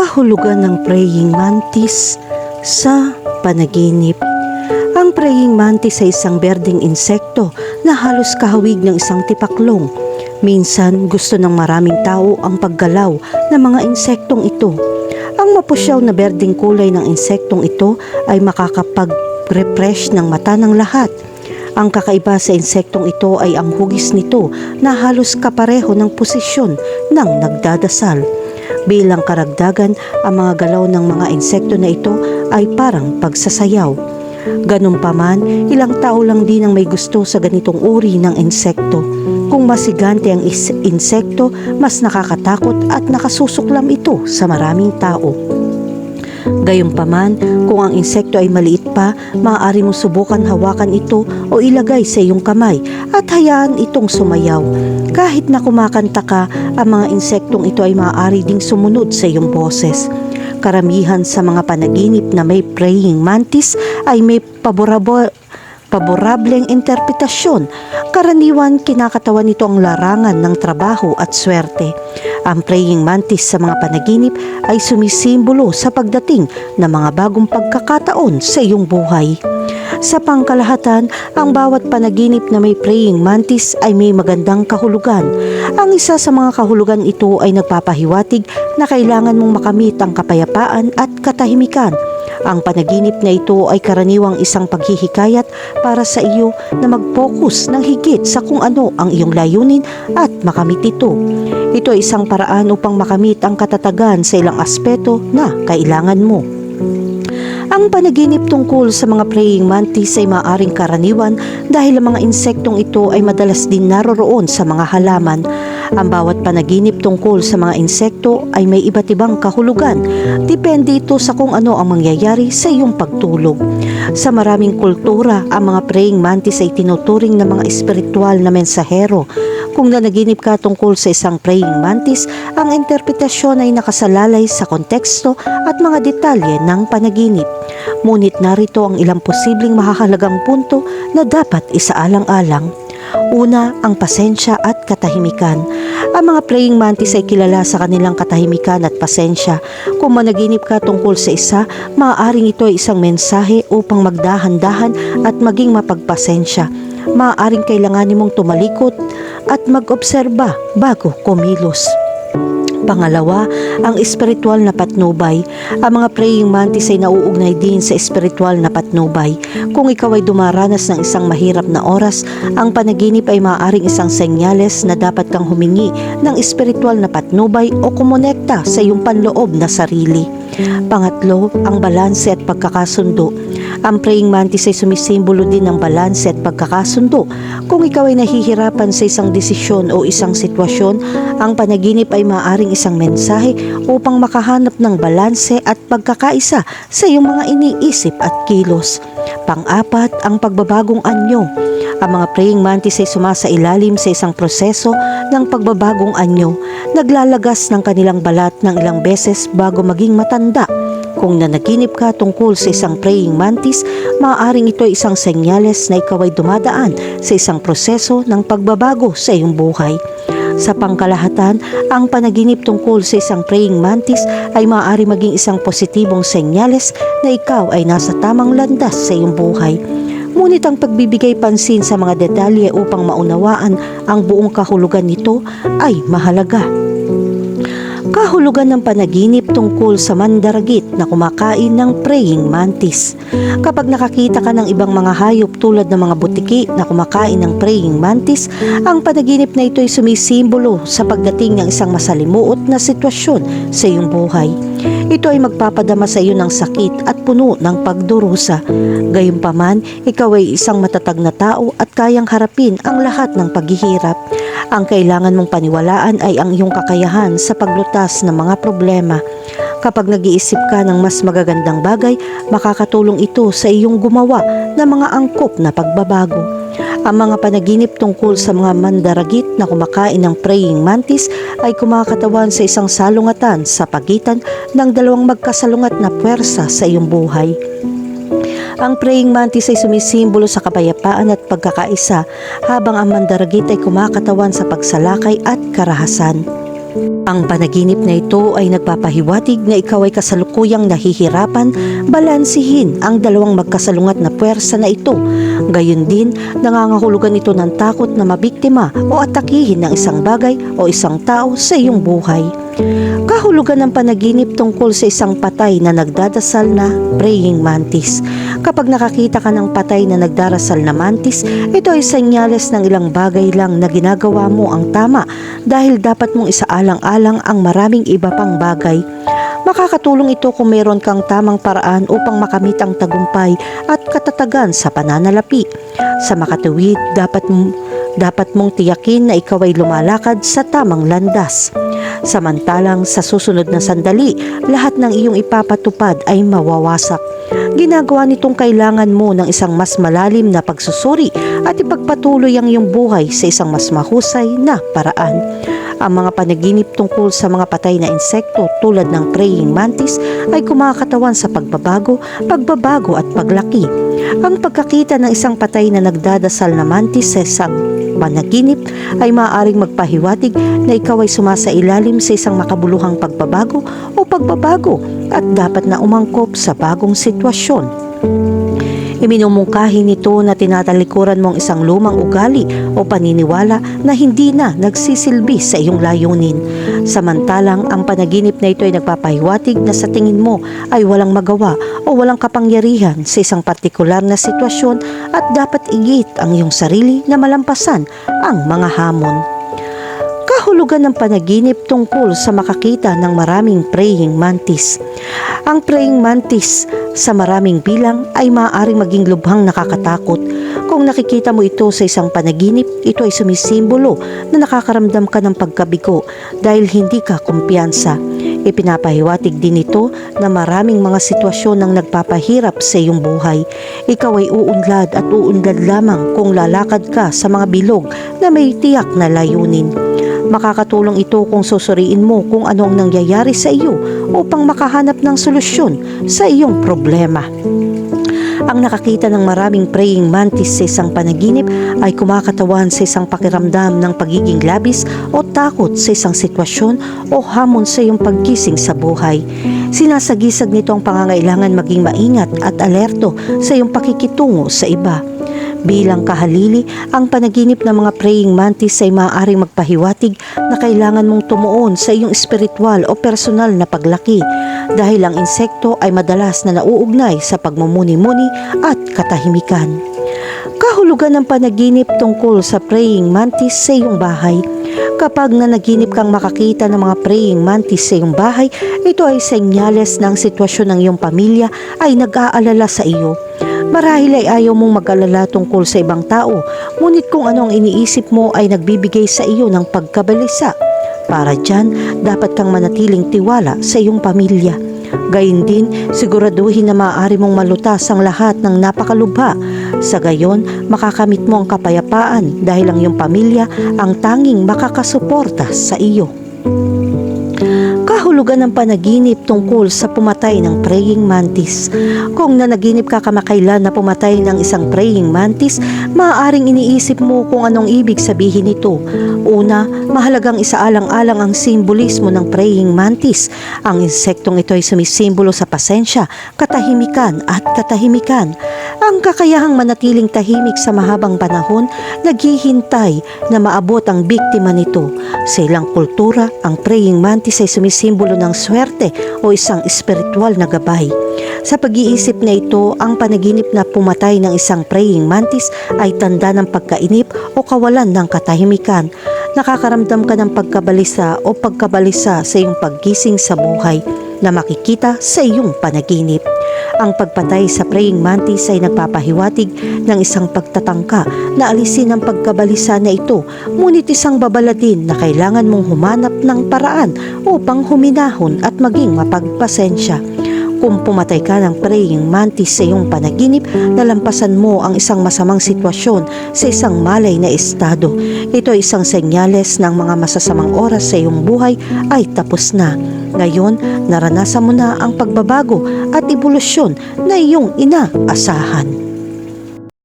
Kahulugan ng praying mantis sa panaginip. Ang praying mantis ay isang berdeng insekto na halos kahawig ng isang tipaklong. Minsan gusto ng maraming tao ang paggalaw ng mga insektong ito. Ang mapusyaw na berdeng kulay ng insektong ito ay makakapag-refresh ng mata ng lahat. Ang kakaiba sa insektong ito ay ang hugis nito na halos kapareho ng posisyon ng nagdadasal. Bilang karagdagan, ang mga galaw ng mga insekto na ito ay parang pagsasayaw. Ganun pa man, ilang tao lang din ang may gusto sa ganitong uri ng insekto. Kung masigante ang insekto, mas nakakatakot at nakasusuklam ito sa maraming tao. Gayunpaman, kung ang insekto ay maliit pa, maaari mo subukan hawakan ito o ilagay sa iyong kamay at hayaan itong sumayaw. Kahit na kumakanta ka, ang mga insektong ito ay maaari ding sumunod sa iyong boses. Karamihan sa mga panaginip na may praying mantis ay may paborabo paborableng interpretasyon. Karaniwan kinakatawan nito ang larangan ng trabaho at swerte. Ang praying mantis sa mga panaginip ay sumisimbolo sa pagdating ng mga bagong pagkakataon sa iyong buhay. Sa pangkalahatan, ang bawat panaginip na may praying mantis ay may magandang kahulugan. Ang isa sa mga kahulugan ito ay nagpapahiwatig na kailangan mong makamit ang kapayapaan at katahimikan. Ang panaginip na ito ay karaniwang isang paghihikayat para sa iyo na mag-focus ng higit sa kung ano ang iyong layunin at makamit ito. Ito ay isang paraan upang makamit ang katatagan sa ilang aspeto na kailangan mo. Ang panaginip tungkol sa mga praying mantis ay maaring karaniwan dahil ang mga insektong ito ay madalas din naroroon sa mga halaman. Ang bawat panaginip tungkol sa mga insekto ay may iba't ibang kahulugan. Depende ito sa kung ano ang mangyayari sa iyong pagtulog. Sa maraming kultura, ang mga praying mantis ay tinuturing na mga espiritual na mensahero. Kung nanaginip ka tungkol sa isang praying mantis, ang interpretasyon ay nakasalalay sa konteksto at mga detalye ng panaginip. Ngunit narito ang ilang posibleng mahahalagang punto na dapat isaalang-alang. Una, ang pasensya at katahimikan. Ang mga praying mantis ay kilala sa kanilang katahimikan at pasensya. Kung managinip ka tungkol sa isa, maaaring ito ay isang mensahe upang magdahan-dahan at maging mapagpasensya. Maaaring kailanganin mong tumalikot at mag-obserba bago kumilos. Pangalawa, ang espiritual na patnubay. Ang mga praying mantis ay nauugnay din sa espiritual na patnubay. Kung ikaw ay dumaranas ng isang mahirap na oras, ang panaginip ay maaaring isang senyales na dapat kang humingi ng espiritual na patnubay o kumonekta sa iyong panloob na sarili. Pangatlo, ang balanse at pagkakasundo. Ang praying mantis ay sumisimbolo din ng balanse at pagkakasundo. Kung ikaw ay nahihirapan sa isang desisyon o isang sitwasyon, ang panaginip ay maaaring isang mensahe upang makahanap ng balanse at pagkakaisa sa iyong mga iniisip at kilos. Pang-apat, ang pagbabagong anyo. Ang mga praying mantis ay sumasailalim sa isang proseso ng pagbabagong anyo. Naglalagas ng kanilang balat ng ilang beses bago maging matanda. Kung nanaginip ka tungkol sa isang praying mantis, maaaring ito ay isang senyales na ikaw ay dumadaan sa isang proseso ng pagbabago sa iyong buhay. Sa pangkalahatan, ang panaginip tungkol sa isang praying mantis ay maaari maging isang positibong senyales na ikaw ay nasa tamang landas sa iyong buhay. Ngunit ang pagbibigay pansin sa mga detalye upang maunawaan ang buong kahulugan nito ay mahalaga. Kahulugan ng panaginip tungkol sa mandaragit na kumakain ng praying mantis. Kapag nakakita ka ng ibang mga hayop tulad ng mga butiki na kumakain ng praying mantis, ang panaginip na ito ay sumisimbolo sa pagdating ng isang masalimuot na sitwasyon sa iyong buhay. Ito ay magpapadama sa iyo ng sakit at puno ng pagdurusa. Gayunpaman, ikaw ay isang matatag na tao at kayang harapin ang lahat ng paghihirap. Ang kailangan mong paniwalaan ay ang iyong kakayahan sa paglutas ng mga problema. Kapag nag-iisip ka ng mas magagandang bagay, makakatulong ito sa iyong gumawa ng mga angkop na pagbabago. Ang mga panaginip tungkol sa mga mandaragit na kumakain ng praying mantis ay kumakatawan sa isang salungatan sa pagitan ng dalawang magkasalungat na puwersa sa iyong buhay. Ang praying mantis ay sumisimbolo sa kapayapaan at pagkakaisa habang ang mandaragit ay kumakatawan sa pagsalakay at karahasan. Ang panaginip na ito ay nagpapahiwatig na ikaw ay kasalukuyang nahihirapan balansihin ang dalawang magkasalungat na puwersa na ito. Gayon din, nangangahulugan ito ng takot na mabiktima o atakihin ng isang bagay o isang tao sa iyong buhay. Kahulugan ng panaginip tungkol sa isang patay na nagdadasal na praying mantis. Kapag nakakita ka ng patay na nagdarasal na mantis, ito ay senyales ng ilang bagay lang na ginagawa mo ang tama dahil dapat mong isaalang-alang ang maraming iba pang bagay. Makakatulong ito kung meron kang tamang paraan upang makamit ang tagumpay at katatagan sa pananalapi. Sa makatuwid, dapat dapat mong tiyakin na ikaw ay lumalakad sa tamang landas. Samantalang sa susunod na sandali, lahat ng iyong ipapatupad ay mawawasak. Ginagawa nitong kailangan mo ng isang mas malalim na pagsusuri at ipagpatuloy ang iyong buhay sa isang mas mahusay na paraan. Ang mga panaginip tungkol sa mga patay na insekto tulad ng praying mantis ay kumakatawan sa pagbabago, pagbabago at paglaki. Ang pagkakita ng isang patay na nagdadasal na mantis sa isang panaginip ay maaaring magpahiwatig na ikaw ay sumasailalim sa isang makabuluhang pagbabago o pagbabago at dapat na umangkop sa bagong sitwasyon. Iminumungkahi nito na tinatalikuran mo ang isang lumang ugali o paniniwala na hindi na nagsisilbi sa iyong layunin. Samantalang ang panaginip na ito ay nagpapahiwatig na sa tingin mo ay walang magawa o walang kapangyarihan sa isang partikular na sitwasyon at dapat igit ang iyong sarili na malampasan ang mga hamon kahulugan ng panaginip tungkol sa makakita ng maraming praying mantis. Ang praying mantis sa maraming bilang ay maaaring maging lubhang nakakatakot. Kung nakikita mo ito sa isang panaginip, ito ay sumisimbolo na nakakaramdam ka ng pagkabigo dahil hindi ka kumpiyansa. Ipinapahiwatig din ito na maraming mga sitwasyon ang nagpapahirap sa iyong buhay. Ikaw ay uunlad at uunlad lamang kung lalakad ka sa mga bilog na may tiyak na layunin. Makakatulong ito kung susuriin mo kung ano ang nangyayari sa iyo upang makahanap ng solusyon sa iyong problema. Ang nakakita ng maraming praying mantis sa isang panaginip ay kumakatawan sa isang pakiramdam ng pagiging labis o takot sa isang sitwasyon o hamon sa iyong pagkising sa buhay. Sinasagisag nito ang pangangailangan maging maingat at alerto sa iyong pakikitungo sa iba. Bilang kahalili, ang panaginip ng mga praying mantis ay maaaring magpahiwatig na kailangan mong tumuon sa iyong espiritual o personal na paglaki dahil ang insekto ay madalas na nauugnay sa pagmumuni-muni at katahimikan. Kahulugan ng panaginip tungkol sa praying mantis sa iyong bahay Kapag nanaginip kang makakita ng mga praying mantis sa iyong bahay, ito ay senyales ng sitwasyon ng iyong pamilya ay nag-aalala sa iyo. Marahil ay ayaw mong mag-alala tungkol sa ibang tao, ngunit kung ano ang iniisip mo ay nagbibigay sa iyo ng pagkabalisa. Para dyan, dapat kang manatiling tiwala sa iyong pamilya. Gayun din, siguraduhin na maaari mong malutas ang lahat ng napakalubha. Sa gayon, makakamit mo ang kapayapaan dahil ang iyong pamilya ang tanging makakasuporta sa iyo kahulugan ng panaginip tungkol sa pumatay ng praying mantis. Kung nanaginip ka kamakailan na pumatay ng isang praying mantis, maaaring iniisip mo kung anong ibig sabihin nito. Una, mahalagang isaalang-alang ang simbolismo ng praying mantis. Ang insektong ito ay sumisimbolo sa pasensya, katahimikan at katahimikan. Ang kakayahang manatiling tahimik sa mahabang panahon, naghihintay na maabot ang biktima nito. Sa ilang kultura, ang praying mantis ay sumisimbolo ng swerte o isang espiritual na gabay. Sa pag-iisip na ito, ang panaginip na pumatay ng isang praying mantis ay tanda ng pagkainip o kawalan ng katahimikan. Nakakaramdam ka ng pagkabalisa o pagkabalisa sa iyong paggising sa buhay na makikita sa iyong panaginip. Ang pagpatay sa praying mantis ay nagpapahiwatig ng isang pagtatangka na alisin ang pagkabalisa na ito, ngunit isang babala din na kailangan mong humanap ng paraan upang huminahon at maging mapagpasensya. Kung pumatay ka ng praying mantis sa iyong panaginip, nalampasan mo ang isang masamang sitwasyon sa isang malay na estado. Ito ay isang senyales ng mga masasamang oras sa iyong buhay ay tapos na. Ngayon, naranasan mo na ang pagbabago at ebolusyon na iyong inaasahan.